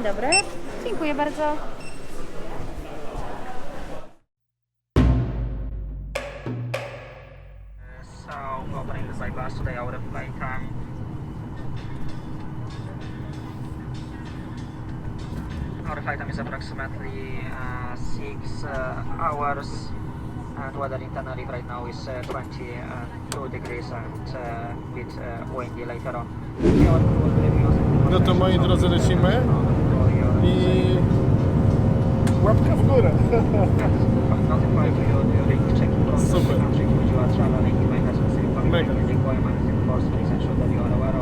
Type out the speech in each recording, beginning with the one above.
Dzień dobry. Dziękuję bardzo. So, opening the side bus today of flight time. Our flight time is approximately uh, 6 uh, hours and weather internally right now is uh, 22 degrees and uh, bit uh, windy later on. No to moi drodzy lecimy i łapka w górę. Super. the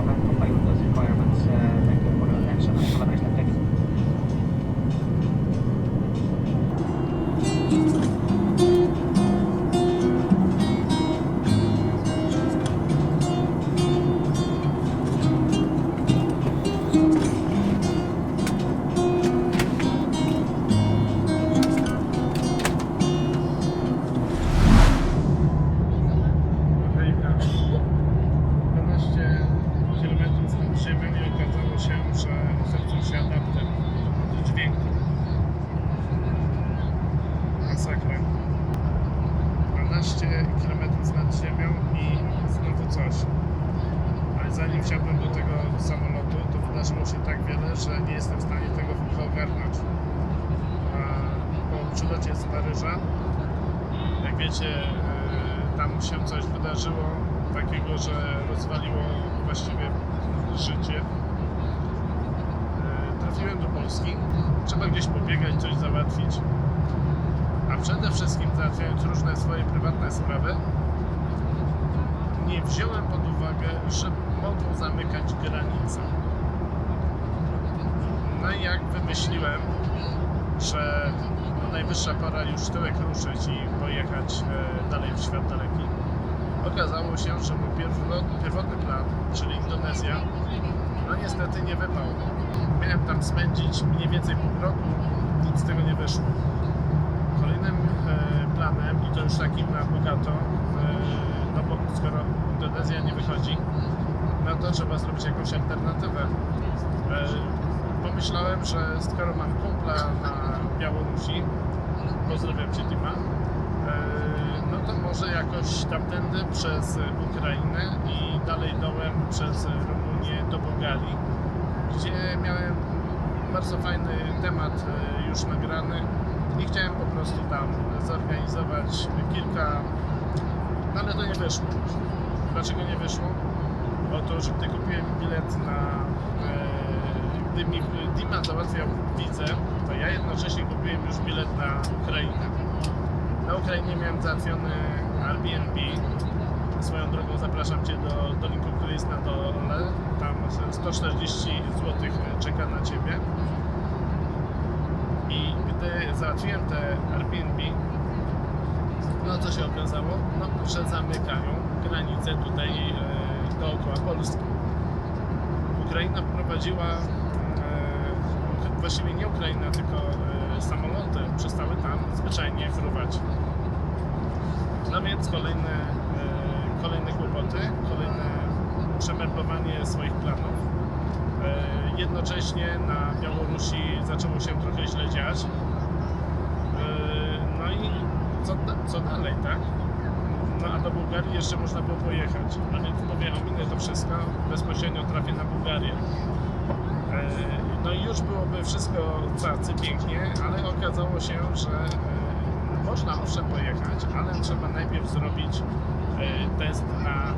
12 km nad ziemią i znowu coś. Ale zanim wsiadłem do tego samolotu, to wydarzyło się tak wiele, że nie jestem w stanie tego w ogóle ogarnąć. A Po przylocie z Paryża jak wiecie, e, tam się coś wydarzyło takiego, że rozwaliło właściwie życie. E, Trafiłem do Polski, trzeba gdzieś pobiegać, coś załatwić. Przede wszystkim załatwiając różne swoje prywatne sprawy, nie wziąłem pod uwagę, że mogą zamykać granice. No i jak wymyśliłem, że no najwyższa pora już tyłek ruszyć i pojechać e, dalej w świat daleki. Okazało się, że mój pierwotny plan, czyli Indonezja, no niestety nie wypał. Miałem tam spędzić mniej więcej pół roku, nic z tego nie wyszło. Kolejnym e, planem, i to już takim na bogato, e, no bo skoro Indonezja nie wychodzi, no to trzeba zrobić jakąś alternatywę. E, pomyślałem, że skoro mam kumpla na Białorusi, pozdrawiam Cię Dima, no to może jakoś tamtędy przez Ukrainę i dalej dołem przez Rumunię do Bułgarii, gdzie miałem bardzo fajny temat już nagrany i chciałem po prostu tam zorganizować kilka, ale to nie wyszło. Dlaczego nie wyszło? Otóż gdy kupiłem bilet na e, gdy mi Dima załatwiał wizę, to ja jednocześnie kupiłem już bilet na Ukrainę. Na Ukrainie miałem załatwiony Airbnb. Swoją drogą zapraszam Cię do, do linku, który jest na dole. Tam 140 zł czeka na Ciebie. Gdy załatwiłem te Airbnb, no co się okazało? No, że zamykają granice tutaj e, dookoła Polski. Ukraina wprowadziła, e, właściwie nie Ukraina, tylko e, samoloty przestały tam zwyczajnie fruwać. No więc kolejne, e, kolejne kłopoty, kolejne przemerpowanie swoich planów. E, jednocześnie na Białorusi zaczęło się trochę źle dziać. Co, co dalej, tak? No a do Bułgarii jeszcze można było pojechać. A więc mówię, ominę to wszystko, bezpośrednio trafię na Bułgarię. E, No i już byłoby wszystko cacy pięknie, ale okazało się, że e, można owszem pojechać, ale trzeba najpierw zrobić e, test na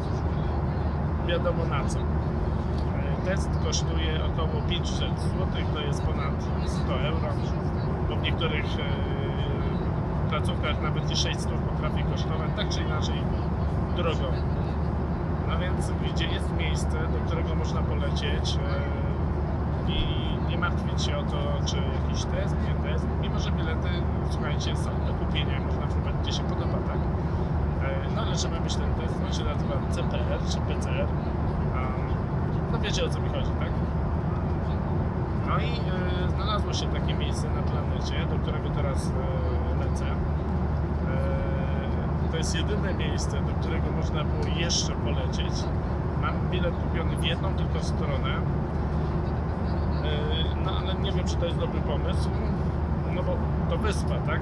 wiadomo na co. Test kosztuje około 500 zł, to jest ponad 100 euro, bo w niektórych placówkach nawet i 600 potrafi kosztować, tak czy inaczej drogo. No więc gdzie jest miejsce, do którego można polecieć e, i nie martwić się o to, czy jakiś test, nie test, mimo że bilety, słuchajcie, są do kupienia, można wybrać gdzie się podoba, tak? E, No ale trzeba mieć ten test, on się nazywa CPR czy PCR. No wiecie o co mi chodzi, tak? No i e, znalazło się takie miejsce na planecie, do którego teraz e, E, to jest jedyne miejsce, do którego można było jeszcze polecieć. Mam bilet kupiony w jedną tylko stronę, E, no ale nie wiem, czy to jest dobry pomysł, no bo to wyspa, tak?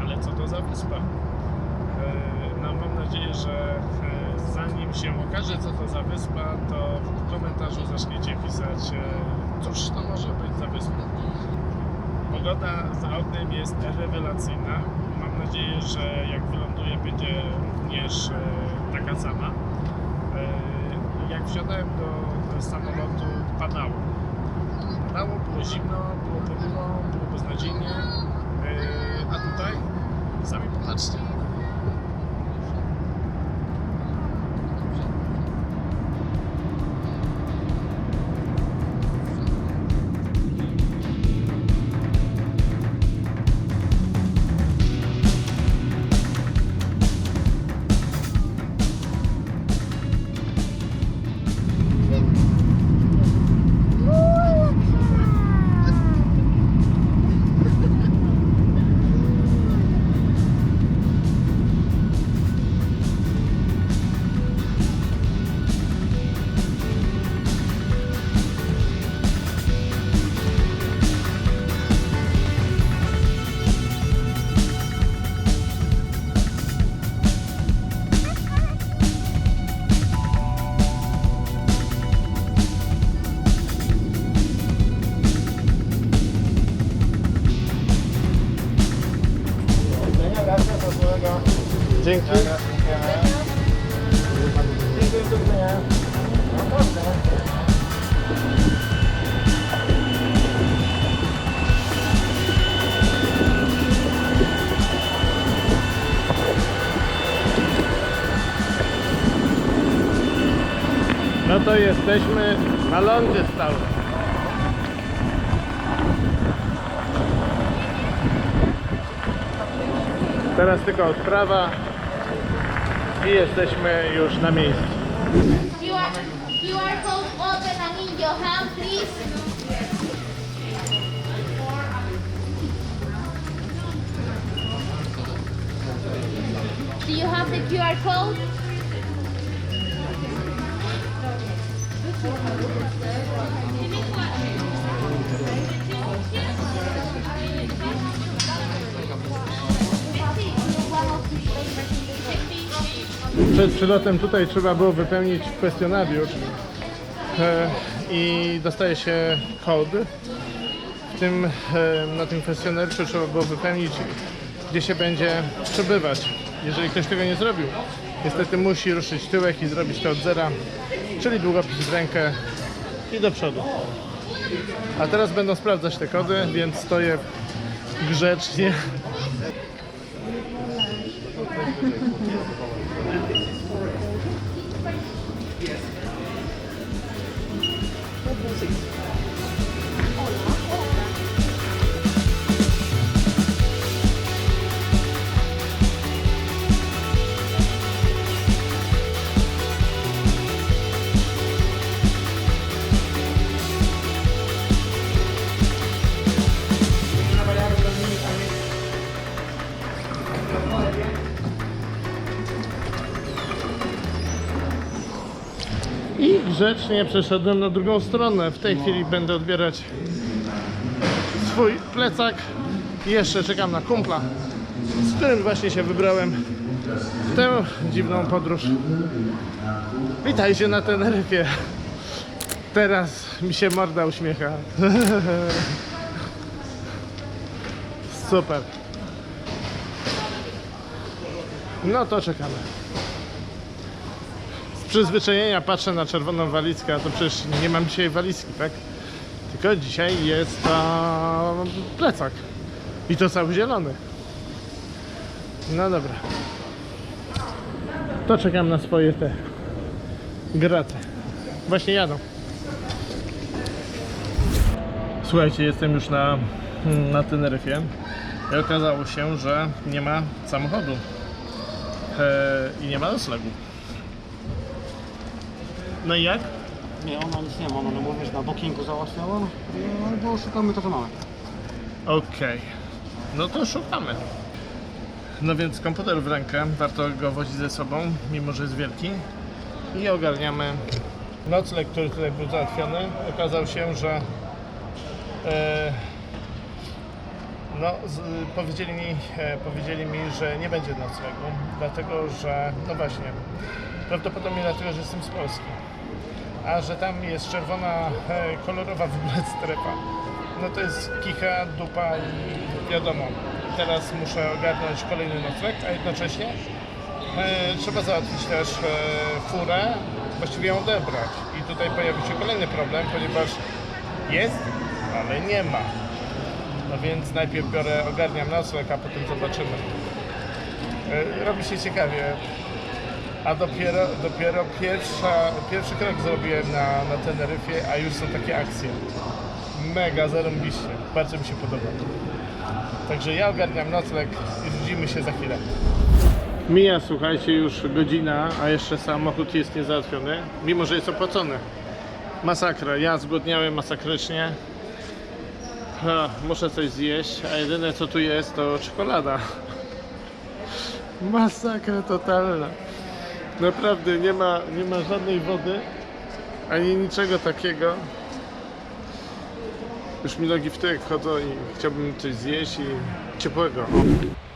Ale co to za wyspa? E, No mam nadzieję, że zanim się okaże, co to za wyspa, to w komentarzu zaczniecie pisać, cóż to może być za wyspa. Pogoda za oknem jest rewelacyjna. Mam nadzieję, że jak wyląduję, będzie również e, taka sama. E, Jak wsiadałem do samolotu, padało. Padało, było zimno, było ponuro, było beznadziejnie. E, A tutaj sami popatrzcie. To jesteśmy na lądzie stałym. Teraz tylko odprawa i jesteśmy już na miejscu. Do you have the QR code? Przed przylotem tutaj trzeba było wypełnić kwestionariusz e, i dostaje się kod. W tym, e, na tym kwestionariuszu trzeba było wypełnić, gdzie się będzie przebywać. Jeżeli ktoś tego nie zrobił, niestety musi ruszyć tyłek i zrobić to od zera, czyli długopis w rękę i do przodu. A teraz będą sprawdzać te kody, więc stoję grzecznie. I grzecznie przeszedłem na drugą stronę. W tej chwili będę odbierać swój plecak. Jeszcze czekam na kumpla, z którym właśnie się wybrałem w tę dziwną podróż. Witajcie na Teneryfie. Teraz mi się morda uśmiecha. Super. No to czekamy przyzwyczajenia patrzę na czerwoną walizkę, a to przecież nie mam dzisiaj walizki, tak? Tylko dzisiaj jest to plecak. I to cały zielony. No dobra. To czekam na swoje te graty. Właśnie jadą. Słuchajcie, jestem już na, na Teneryfie i okazało się, że nie ma samochodu e, i nie ma noclegu. No i jak? Nie, ona nic nie ma, no bo wiesz, na bookingu załatwiała, no bo szukamy to, co mamy. Okej. No to szukamy. No więc komputer w rękę, warto go wozić ze sobą, mimo że jest wielki. I ogarniamy nocleg, który tutaj był załatwiony. Okazał się, że e, No, z, powiedzieli, mi, e, powiedzieli mi, że nie będzie noclegu, dlatego że, no właśnie, prawdopodobnie dlatego, że jestem z Polski. A że tam jest czerwona, e, kolorowa w ogóle strefa. No to jest kicha, dupa i wiadomo. Teraz muszę ogarnąć kolejny nocleg, a jednocześnie e, trzeba załatwić też e, furę, właściwie ją odebrać. I tutaj pojawi się kolejny problem, ponieważ jest, ale nie ma. No więc najpierw biorę, ogarniam nocleg, a potem zobaczymy. Robi się ciekawie. A dopiero, dopiero pierwsza, pierwszy krok zrobiłem na, na Teneryfie, a już są takie akcje. Mega, zarąbiście. Bardzo mi się podoba. Także ja ogarniam nocleg i widzimy się za chwilę. Mija, słuchajcie, już godzina, a jeszcze samochód jest niezałatwiony, mimo że jest opłacony. Masakra, ja zgłodniałem masakrycznie. Ha, muszę coś zjeść, a jedyne co tu jest to czekolada. Masakra totalna. Naprawdę nie ma, nie ma żadnej wody, ani niczego takiego. Już mi nogi w tyłek wchodzą i chciałbym coś zjeść i ciepłego.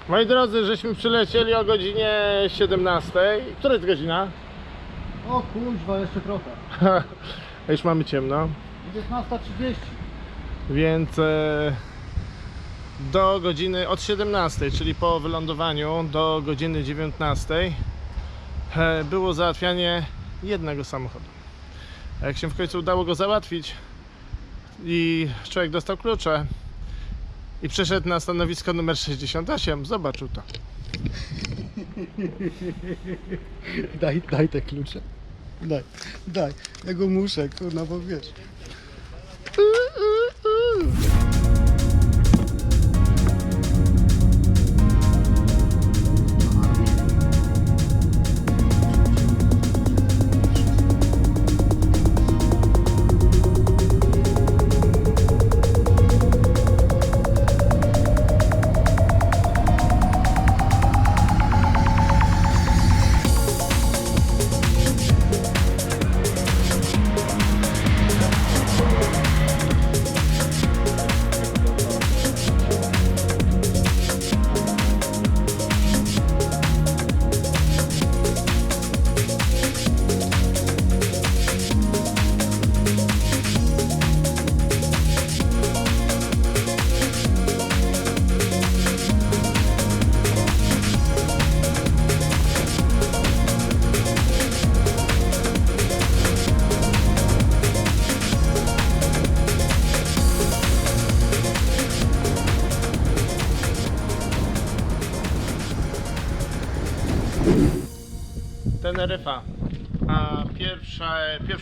Moi drodzy, żeśmy przylecieli o godzinie 17. Która jest godzina? O kurwa, jeszcze trochę. A już mamy ciemno. 19.30. Więc e, do godziny od 17, czyli po wylądowaniu do godziny 19 e, było załatwianie jednego samochodu. A jak się w końcu udało go załatwić i człowiek dostał klucze i przeszedł na stanowisko numer 68, zobaczył to. Daj, daj te klucze. Daj, daj. Ja go muszę, kurna, bo wiesz.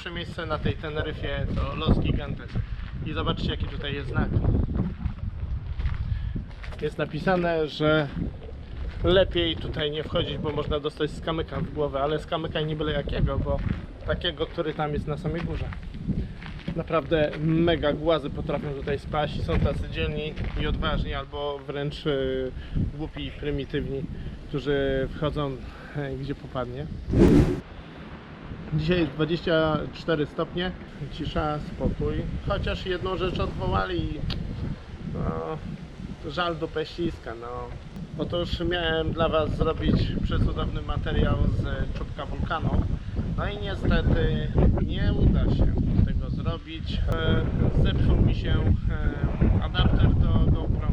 Pierwsze, miejsce na tej Teneryfie to Los Gigantes. I zobaczcie jaki tutaj jest znak. Jest napisane, że lepiej tutaj nie wchodzić, bo można dostać skamyka w głowę, ale skamyka nie byle jakiego, bo takiego, który tam jest na samej górze. Naprawdę mega głazy potrafią tutaj spaść i są tacy dzielni i odważni, albo wręcz y, głupi i prymitywni, którzy wchodzą e, gdzie popadnie. Dzisiaj jest 24 stopnie, cisza, spokój. Chociaż jedną rzecz odwołali. No, żal do peściska, no. Otóż miałem dla Was zrobić przecudowny materiał z czubka wulkanu. No i niestety nie uda się tego zrobić. E, Zepsuł mi się e, adapter do GoPro.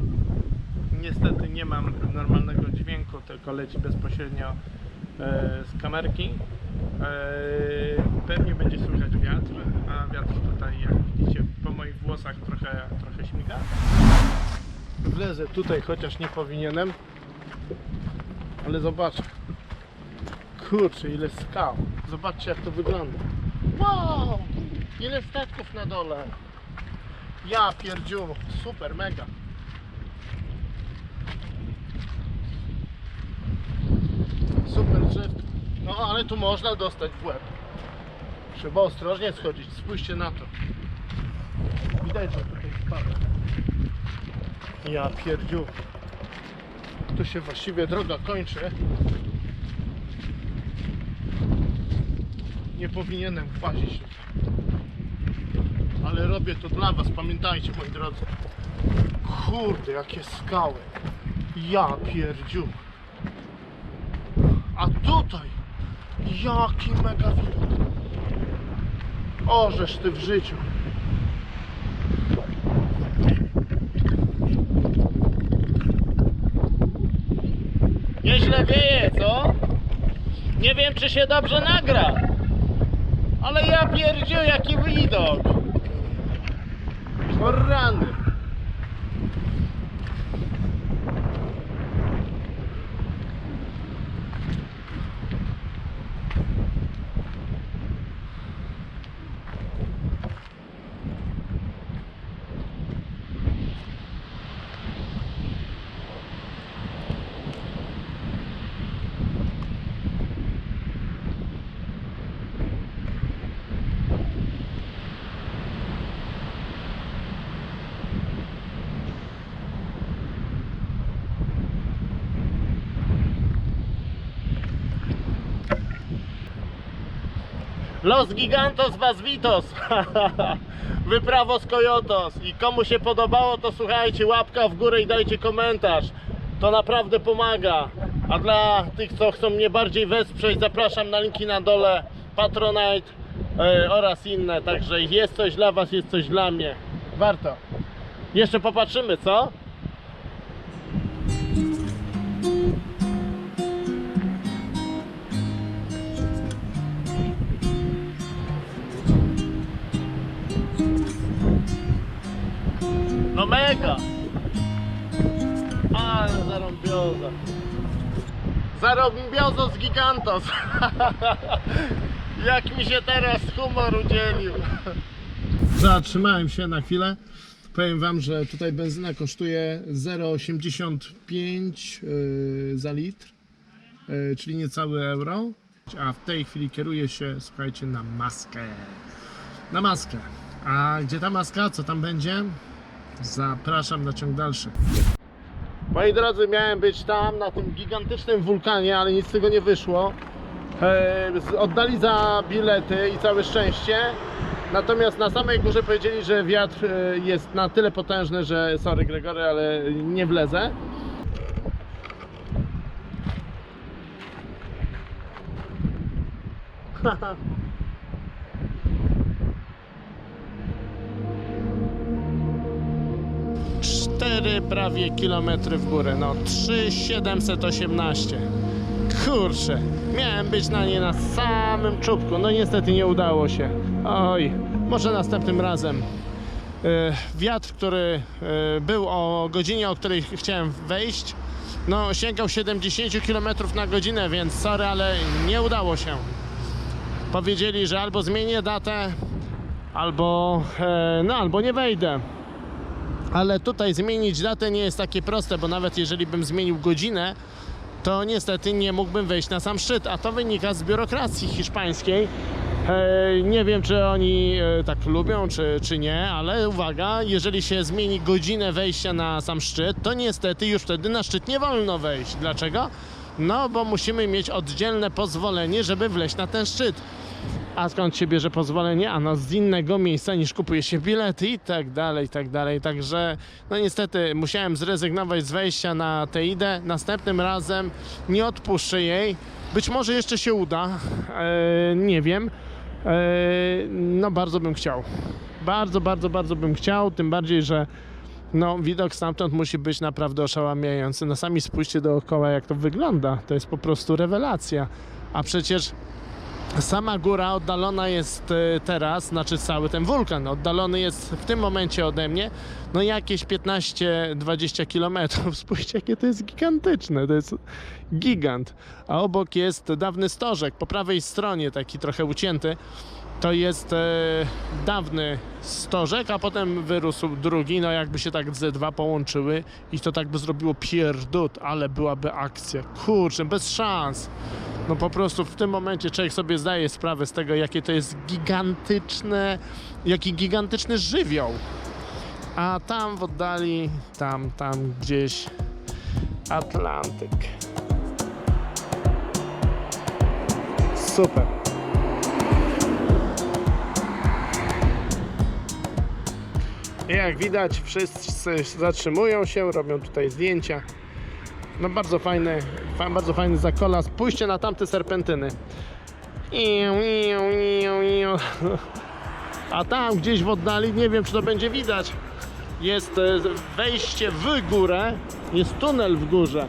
Niestety nie mam normalnego dźwięku, tylko leci bezpośrednio e, z kamerki. E, Pewnie będzie słychać wiatr, a wiatr tutaj, jak widzicie, po moich włosach trochę, trochę śmiga. Wlezę tutaj, chociaż nie powinienem, ale zobaczę. Kurczę, ile skał. Zobaczcie, jak to wygląda. Wow! Ile statków na dole. Ja pierdziu, super, mega. Super. No ale tu można dostać w łeb. Trzeba ostrożnie schodzić. Spójrzcie na to. Widać, że tutaj spada. Ja pierdziu. Tu się właściwie droga kończy. Nie powinienem włazić. Ale robię to dla Was, pamiętajcie moi drodzy. Kurde, jakie skały. Ja pierdziu. A tutaj jaki mega widok. O, żeż ty w życiu. Nieźle wieje, co? Nie wiem, czy się dobrze nagra. Ale ja pierdziu, jaki widok. O rany. Los Gigantos Was Vitos. Wyprawo z Coyotos I komu się podobało to słuchajcie łapka w górę i dajcie komentarz. To naprawdę pomaga. A dla tych co chcą mnie bardziej wesprzeć zapraszam na linki na dole. Patronite e, oraz inne. Także jest coś dla Was, jest coś dla mnie. Warto. Jeszcze popatrzymy co? No mega! Ale zarąbioza. Zarąbiozo z gigantos. Jak mi się teraz humor udzielił. Zatrzymałem się na chwilę. Powiem Wam, że tutaj benzyna kosztuje 0,85 yy, za litr, yy, czyli niecałe euro. A w tej chwili kieruję się, słuchajcie, na maskę. Na maskę. A gdzie ta maska? Co tam będzie? Zapraszam na ciąg dalszy. Moi drodzy, miałem być tam na tym gigantycznym wulkanie, ale nic z tego nie wyszło. E, z- oddali za bilety i całe szczęście. Natomiast na samej górze powiedzieli, że wiatr e, jest na tyle potężny, że sorry Gregory, ale nie wlezę. Cztery prawie kilometry w górę, no 3718. Kurczę, miałem być na nie na samym czubku, no niestety nie udało się. Oj, może następnym razem. E, Wiatr, który e, był o godzinie, o której ch- chciałem wejść, no sięgał 70 km na godzinę, więc sorry, ale nie udało się. Powiedzieli, że albo zmienię datę, albo, e, no, albo nie wejdę. Ale tutaj zmienić datę nie jest takie proste, bo nawet jeżeli bym zmienił godzinę, to niestety nie mógłbym wejść na sam szczyt, a to wynika z biurokracji hiszpańskiej. Nie wiem, czy oni e, tak lubią, czy, czy nie, ale uwaga, jeżeli się zmieni godzinę wejścia na sam szczyt, to niestety już wtedy na szczyt nie wolno wejść. Dlaczego? No, bo musimy mieć oddzielne pozwolenie, żeby wleźć na ten szczyt. A skąd się bierze pozwolenie? A no z innego miejsca niż kupuje się bilety i tak dalej, i tak dalej. Także no niestety musiałem zrezygnować z wejścia na tę. Następnym razem nie odpuszczę jej. Być może jeszcze się uda. Eee, nie wiem. Eee, no bardzo bym chciał. Bardzo, bardzo, bardzo bym chciał. Tym bardziej, że no, widok stamtąd musi być naprawdę oszałamiający. No sami spójrzcie dookoła, jak to wygląda. To jest po prostu rewelacja. A przecież Sama góra oddalona jest e, teraz, znaczy cały ten wulkan oddalony jest w tym momencie ode mnie, no jakieś 15-20 km. Spójrzcie, jakie to jest gigantyczne, to jest gigant. A obok jest dawny stożek, po prawej stronie taki trochę ucięty. To jest e, dawny stożek, a potem wyrósł drugi, no jakby się tak ze dwa połączyły i to tak by zrobiło pierdut, ale byłaby akcja. Kurczę, bez szans. No po prostu w tym momencie człowiek sobie zdaje sprawę z tego, jakie to jest gigantyczne, jaki gigantyczny żywioł. A tam w oddali, tam, tam gdzieś Atlantyk. Super. Jak widać, wszyscy zatrzymują się, robią tutaj zdjęcia. No bardzo fajny, fa- bardzo fajny zakola. Spójrzcie na tamte serpentyny. A tam gdzieś w oddali, nie wiem czy to będzie widać, jest e, wejście w górę, jest tunel w górze.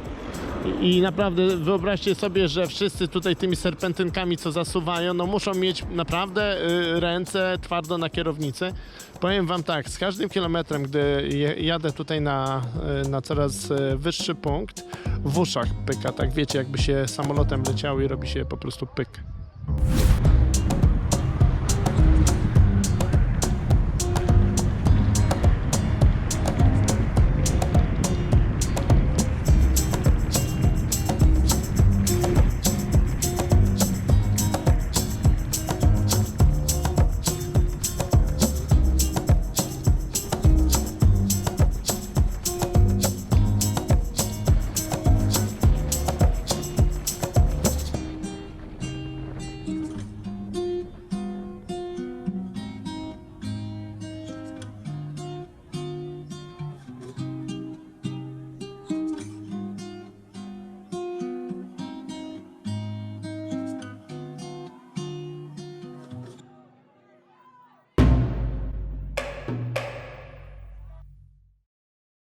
I naprawdę wyobraźcie sobie, że wszyscy tutaj tymi serpentynkami, co zasuwają, no muszą mieć naprawdę y, ręce twardo na kierownicy. Powiem Wam tak, z każdym kilometrem, gdy jadę tutaj na, y, na coraz y, wyższy punkt, w uszach pyka, tak wiecie, jakby się samolotem leciało i robi się po prostu pyk.